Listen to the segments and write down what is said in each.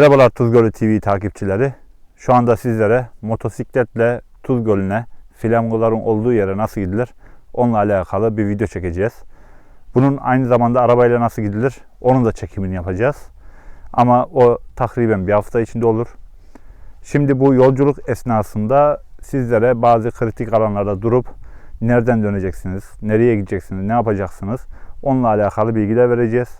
Merhabalar Tuz Gölü TV takipçileri. Şu anda sizlere motosikletle Tuz Gölü'ne flamingoların olduğu yere nasıl gidilir onunla alakalı bir video çekeceğiz. Bunun aynı zamanda arabayla nasıl gidilir onun da çekimini yapacağız. Ama o takriben bir hafta içinde olur. Şimdi bu yolculuk esnasında sizlere bazı kritik alanlarda durup nereden döneceksiniz, nereye gideceksiniz, ne yapacaksınız onunla alakalı bilgiler vereceğiz.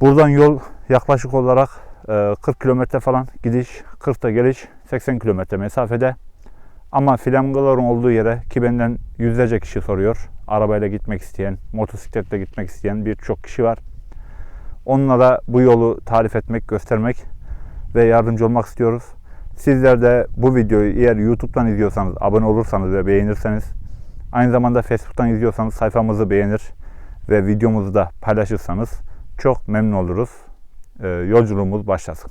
Buradan yol yaklaşık olarak 40 kilometre falan gidiş, 40 da geliş, 80 kilometre mesafede. Ama flamingoların olduğu yere ki benden yüzlerce kişi soruyor. Arabayla gitmek isteyen, motosikletle gitmek isteyen birçok kişi var. Onunla da bu yolu tarif etmek, göstermek ve yardımcı olmak istiyoruz. Sizler de bu videoyu eğer YouTube'dan izliyorsanız, abone olursanız ve beğenirseniz, aynı zamanda Facebook'tan izliyorsanız sayfamızı beğenir ve videomuzu da paylaşırsanız çok memnun oluruz. Ee, yolculuğumuz başlasın.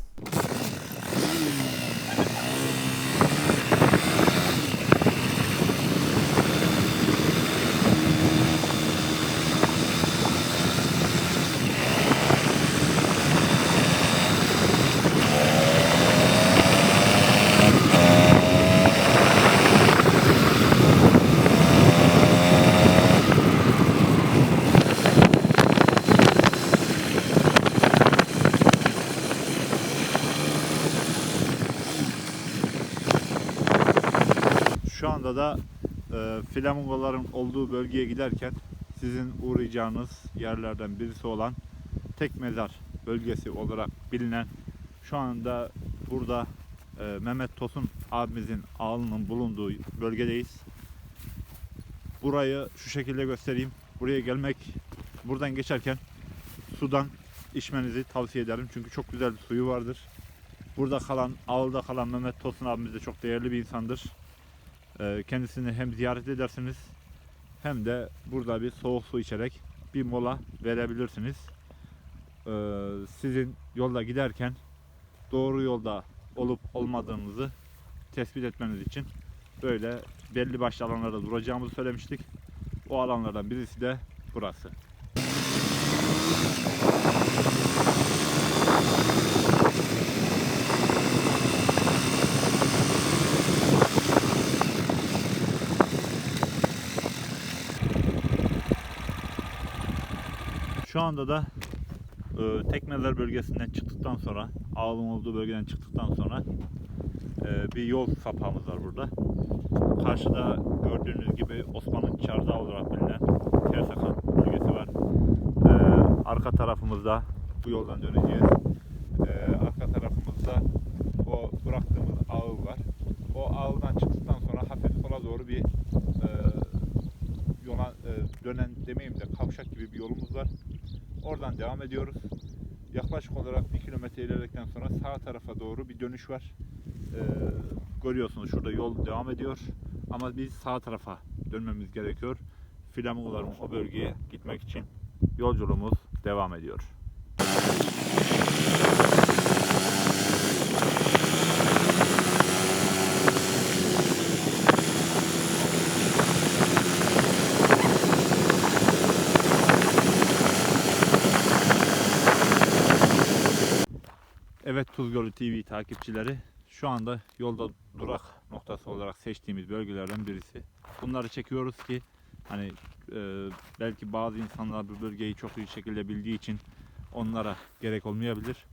Şu anda da e, flamingoların olduğu bölgeye giderken sizin uğrayacağınız yerlerden birisi olan tek mezar bölgesi olarak bilinen şu anda burada e, Mehmet Tosun abimizin ağlının bulunduğu bölgedeyiz. Burayı şu şekilde göstereyim. Buraya gelmek buradan geçerken sudan içmenizi tavsiye ederim. Çünkü çok güzel bir suyu vardır. Burada kalan, ağılda kalan Mehmet Tosun abimiz de çok değerli bir insandır. Ee, kendisini hem ziyaret edersiniz hem de burada bir soğuk su içerek bir mola verebilirsiniz. Ee, sizin yolda giderken doğru yolda olup olmadığınızı tespit etmeniz için böyle belli başlı alanlarda duracağımızı söylemiştik. O alanlardan birisi de burası. Anda da e, Tekmeler bölgesinden çıktıktan sonra, ağlın olduğu bölgeden çıktıktan sonra e, bir yol sapağımız var burada. Karşıda gördüğünüz gibi Osman'ın çardağı olarak bilinen Tersakan bölgesi var. E, arka tarafımızda bu yoldan döneceğiz. E, arka tarafımızda o bıraktığımız ağıl var. O ağıldan çıktıktan sonra hafif sola doğru bir e, yola e, dönen demeyeyim de kavşak gibi bir yolumuz var. Oradan devam ediyoruz. Yaklaşık olarak bir kilometre ilerledikten sonra sağ tarafa doğru bir dönüş var. Ee, görüyorsunuz şurada yol devam ediyor. Ama biz sağ tarafa dönmemiz gerekiyor. Flamingoların o bölgeye gitmek için yolculuğumuz devam ediyor. Evet Tuzgölü TV takipçileri şu anda yolda durak noktası olarak seçtiğimiz bölgelerden birisi. Bunları çekiyoruz ki hani e, belki bazı insanlar bu bölgeyi çok iyi şekilde bildiği için onlara gerek olmayabilir.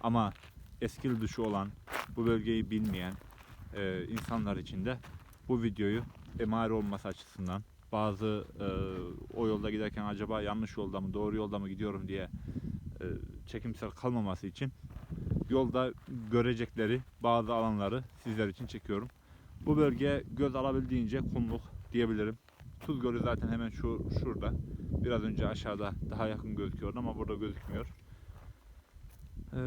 Ama eskil dışı olan bu bölgeyi bilmeyen e, insanlar için de bu videoyu emare olması açısından bazı e, o yolda giderken acaba yanlış yolda mı doğru yolda mı gidiyorum diye e, çekimsel kalmaması için yolda görecekleri bazı alanları sizler için çekiyorum. Bu bölge göz alabildiğince kumluk diyebilirim. Tuz Gölü zaten hemen şu şurada. Biraz önce aşağıda daha yakın gözüküyordu ama burada gözükmüyor. Ee,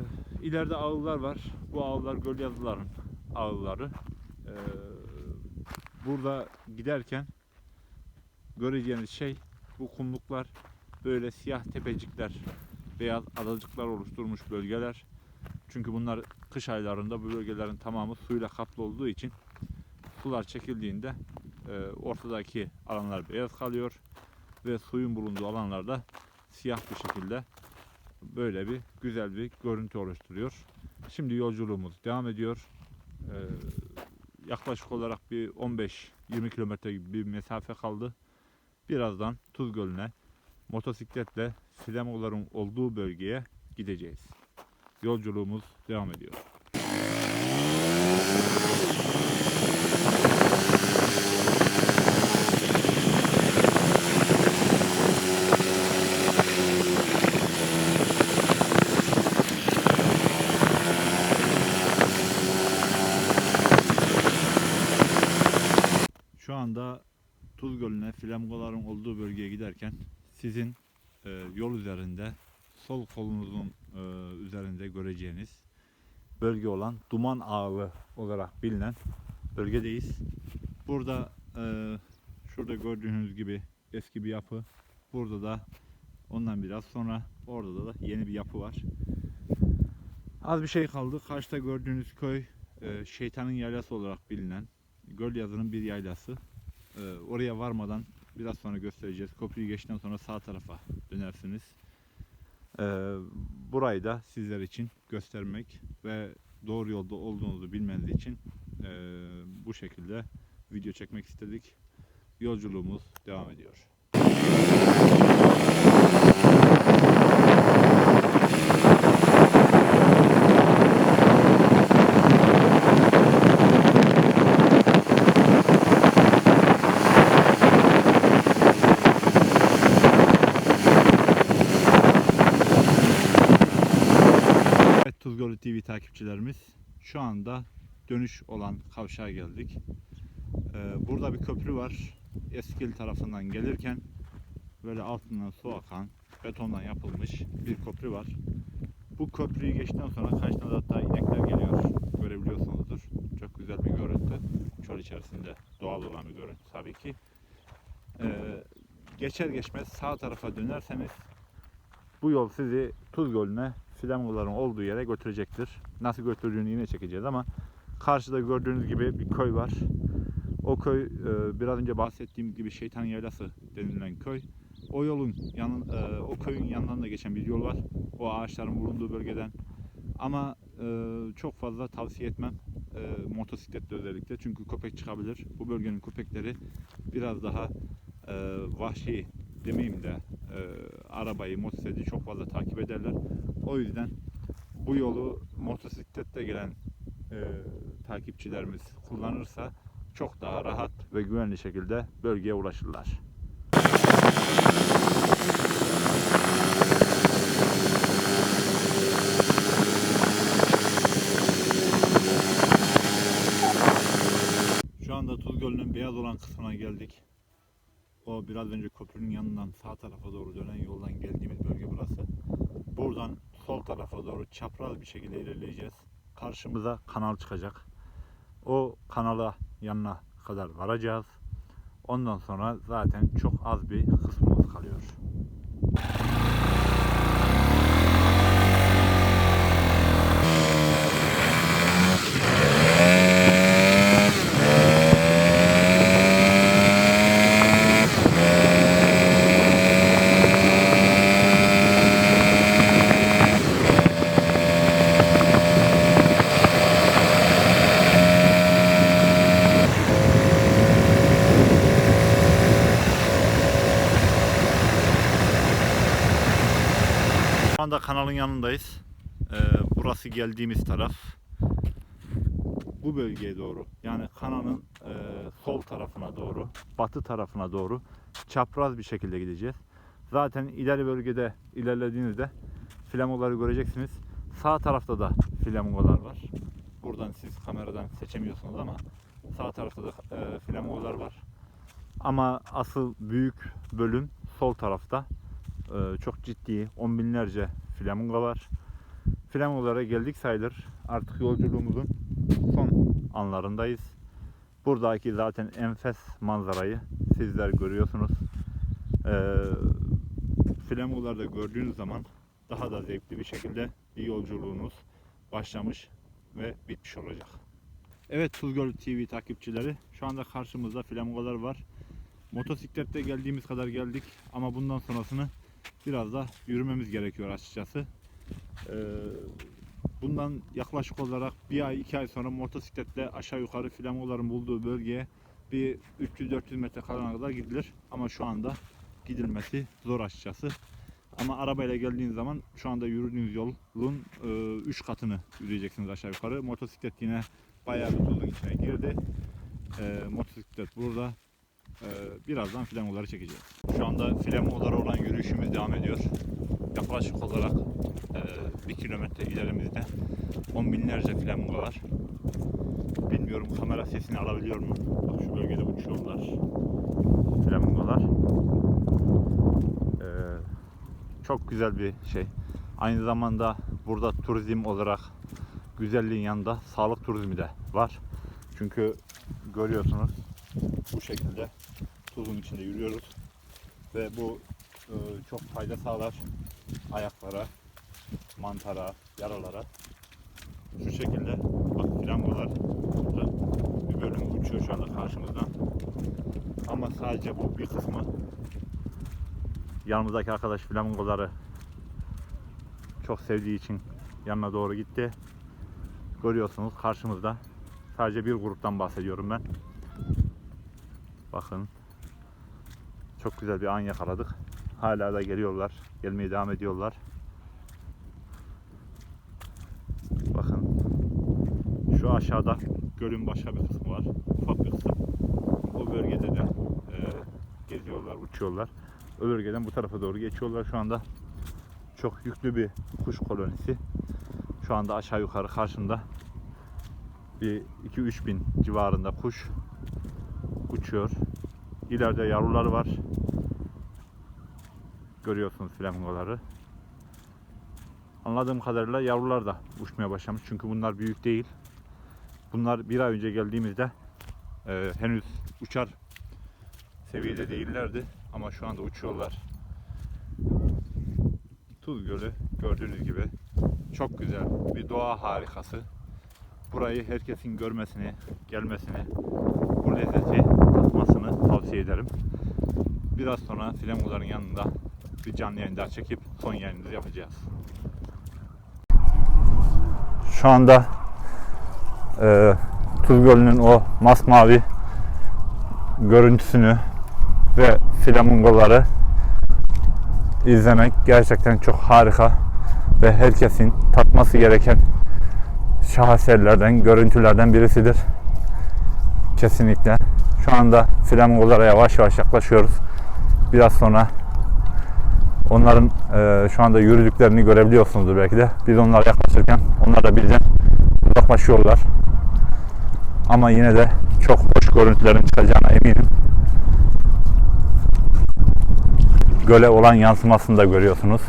ileride ağıllar var. Bu ağıllar göl yazıların ağılları. Ee, burada giderken göreceğiniz şey bu kumluklar böyle siyah tepecikler, beyaz adacıklar oluşturmuş bölgeler. Çünkü bunlar kış aylarında bu bölgelerin tamamı suyla kaplı olduğu için sular çekildiğinde e, ortadaki alanlar beyaz kalıyor ve suyun bulunduğu alanlarda siyah bir şekilde böyle bir güzel bir görüntü oluşturuyor. Şimdi yolculuğumuz devam ediyor. Ee, yaklaşık olarak bir 15-20 kilometre gibi bir mesafe kaldı. Birazdan Tuz Gölü'ne motosikletle flamingoların olduğu bölgeye gideceğiz. Yolculuğumuz devam ediyor. Şu anda Tuz Gölü'ne flamingoların olduğu bölgeye giderken sizin e, yol üzerinde sol kolunuzun e, üzerinde göreceğiniz bölge olan Duman Ağı olarak bilinen bölgedeyiz. Burada e, şurada gördüğünüz gibi eski bir yapı. Burada da ondan biraz sonra orada da yeni bir yapı var. Az bir şey kaldı. Karşıda gördüğünüz köy e, Şeytanın Yaylası olarak bilinen Göl Yazı'nın bir yaylası. Ee, oraya varmadan biraz sonra göstereceğiz. Köprüyü geçtikten sonra sağ tarafa dönersiniz. Ee, burayı da sizler için göstermek ve doğru yolda olduğunuzu bilmeniz için ee, bu şekilde video çekmek istedik. Yolculuğumuz devam ediyor. Evet Tuzgölü TV takipçilerimiz şu anda dönüş olan kavşağa geldik. Ee, burada bir köprü var. Eskil tarafından gelirken böyle altından su akan betondan yapılmış bir köprü var. Bu köprüyü geçtikten sonra karşıdan da hatta inekler geliyor. Görebiliyorsunuzdur. Çok güzel bir görüntü. Çöl içerisinde doğal olan bir görüntü tabii ki. Ee, geçer geçmez sağ tarafa dönerseniz bu yol sizi Tuz Gölü'ne flamingoların olduğu yere götürecektir. Nasıl götürdüğünü yine çekeceğiz ama karşıda gördüğünüz gibi bir köy var. O köy e, biraz önce bahsettiğim gibi Şeytan Yaylası denilen köy. O yolun yanın e, o köyün yanından da geçen bir yol var. O ağaçların bulunduğu bölgeden. Ama e, çok fazla tavsiye etmem. E, motosiklette özellikle. Çünkü köpek çıkabilir. Bu bölgenin köpekleri biraz daha vahşi demeyeyim de arabayı, motosikleti çok fazla takip ederler. O yüzden bu yolu motosiklette gelen e, takipçilerimiz kullanırsa çok daha rahat ve güvenli şekilde bölgeye ulaşırlar. Şu anda Tuz Gölü'nün beyaz olan kısmına geldik. O biraz önce köprünün yanından sağ tarafa doğru dönen yoldan geldiğimiz bölge burası. Buradan sol tarafa doğru çapraz bir şekilde ilerleyeceğiz. Karşımıza kanal çıkacak. O kanala yanına kadar varacağız. Ondan sonra zaten çok az bir kısmımız kalıyor. Anda kanalın yanındayız. Ee, burası geldiğimiz taraf. Bu bölgeye doğru yani kanalın e, sol tarafına doğru, batı tarafına doğru çapraz bir şekilde gideceğiz. Zaten ileri bölgede ilerlediğinizde flamingoları göreceksiniz. Sağ tarafta da flamingolar var. Buradan siz kameradan seçemiyorsunuz ama sağ tarafta da e, flamingolar var. Ama asıl büyük bölüm sol tarafta. Ee, çok ciddi on binlerce flamingo var. Flamingolara geldik sayılır. Artık yolculuğumuzun son anlarındayız. Buradaki zaten enfes manzarayı sizler görüyorsunuz. Ee, flamingoları da gördüğünüz zaman daha da zevkli bir şekilde bir yolculuğunuz başlamış ve bitmiş olacak. Evet Tuzgöl TV takipçileri şu anda karşımızda flamingolar var. Motosiklette geldiğimiz kadar geldik ama bundan sonrasını biraz da yürümemiz gerekiyor açıkçası. Ee, bundan yaklaşık olarak bir ay iki ay sonra motosikletle aşağı yukarı flamingoların bulduğu bölgeye bir 300-400 metre kalana kadar gidilir. Ama şu anda gidilmesi zor açıkçası. Ama arabayla geldiğiniz zaman şu anda yürüdüğünüz yolun 3 katını yürüyeceksiniz aşağı yukarı. Motosiklet yine bayağı bir tuzun içine girdi. E, motosiklet burada. E, birazdan flamingoları çekeceğiz. Şu anda flamingolara olan yürüyüşümüz devam ediyor. Yaklaşık olarak e, bir kilometre ilerimizde on binlerce flamingo var. Bilmiyorum kamera sesini alabiliyor mu? Bak şu bölgede uçuyorlar. Flamingolar. Ee, çok güzel bir şey. Aynı zamanda burada turizm olarak güzelliğin yanında sağlık turizmi de var. Çünkü görüyorsunuz bu şekilde tuzun içinde yürüyoruz ve bu e, çok fayda sağlar ayaklara, mantara, yaralara. Şu şekilde bak flamingolar burada bir bölüm uçuyor şu anda karşımızdan. Ama sadece bu bir kısmı yanımızdaki arkadaş flamingoları çok sevdiği için yanına doğru gitti. Görüyorsunuz karşımızda. Sadece bir gruptan bahsediyorum ben. Bakın. Çok güzel bir an yakaladık. Hala da geliyorlar. Gelmeye devam ediyorlar. Bakın. Şu aşağıda gölün başka bir kısmı var. Ufak bir kısım. O bölgede de e, geziyorlar, uçuyorlar. O bölgeden bu tarafa doğru geçiyorlar şu anda. Çok yüklü bir kuş kolonisi. Şu anda aşağı yukarı karşımda bir 2-3 bin civarında kuş uçuyor. İleride yavrular var. Görüyorsunuz flamingoları. Anladığım kadarıyla yavrular da uçmaya başlamış. Çünkü bunlar büyük değil. Bunlar bir ay önce geldiğimizde e, henüz uçar seviyede değillerdi. Ama şu anda uçuyorlar. Tuz Gölü gördüğünüz gibi çok güzel bir doğa harikası. Burayı herkesin görmesini, gelmesini, tavsiye ederim. Biraz sonra flamingoların yanında bir canlı yayın daha çekip son yayınımızı yapacağız. Şu anda e, Tuz Gölü'nün o masmavi görüntüsünü ve flamingoları izlemek gerçekten çok harika ve herkesin tatması gereken şaheserlerden, görüntülerden birisidir. Kesinlikle. Şu anda flamingolara yavaş yavaş yaklaşıyoruz. Biraz sonra onların e, şu anda yürüdüklerini görebiliyorsunuzdur belki de. Biz onlara yaklaşırken onlar da bizden uzaklaşıyorlar. Ama yine de çok hoş görüntülerin çıkacağına eminim. Göle olan yansımasını da görüyorsunuz.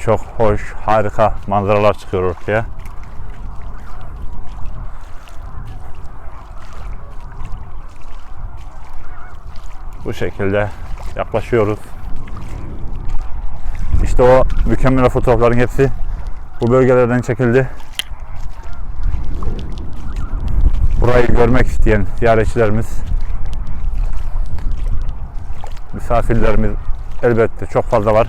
Çok hoş, harika manzaralar çıkıyor ortaya. Bu şekilde yaklaşıyoruz. İşte o mükemmel fotoğrafların hepsi bu bölgelerden çekildi. Burayı görmek isteyen ziyaretçilerimiz, misafirlerimiz elbette çok fazla var.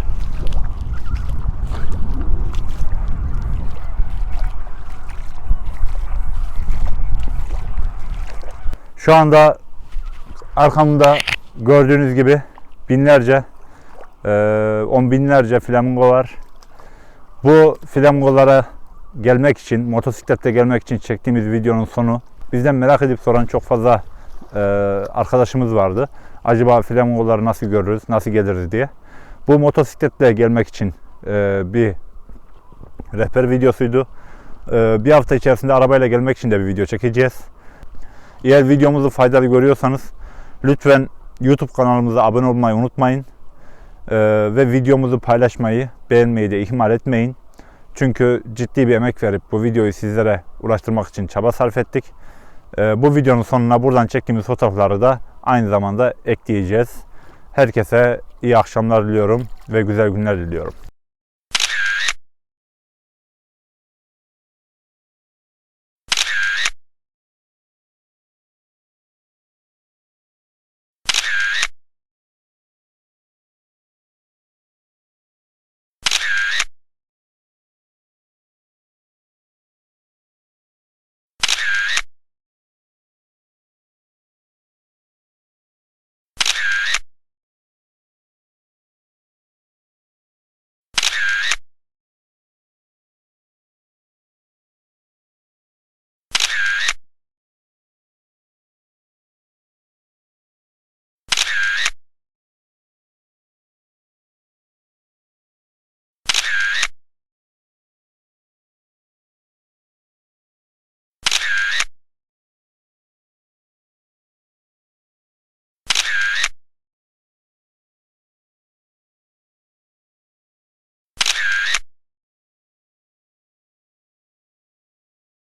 Şu anda arkamda gördüğünüz gibi binlerce, e, on binlerce flamingo var. Bu flamingolara gelmek için, motosikletle gelmek için çektiğimiz videonun sonu bizden merak edip soran çok fazla e, arkadaşımız vardı. Acaba flamingoları nasıl görürüz, nasıl geliriz diye. Bu motosikletle gelmek için e, bir rehber videosuydu. E, bir hafta içerisinde arabayla gelmek için de bir video çekeceğiz. Eğer videomuzu faydalı görüyorsanız lütfen YouTube kanalımıza abone olmayı unutmayın. E, ve videomuzu paylaşmayı, beğenmeyi de ihmal etmeyin. Çünkü ciddi bir emek verip bu videoyu sizlere ulaştırmak için çaba sarf ettik. Ee, bu videonun sonuna buradan çektiğimiz fotoğrafları da aynı zamanda ekleyeceğiz. Herkese iyi akşamlar diliyorum ve güzel günler diliyorum.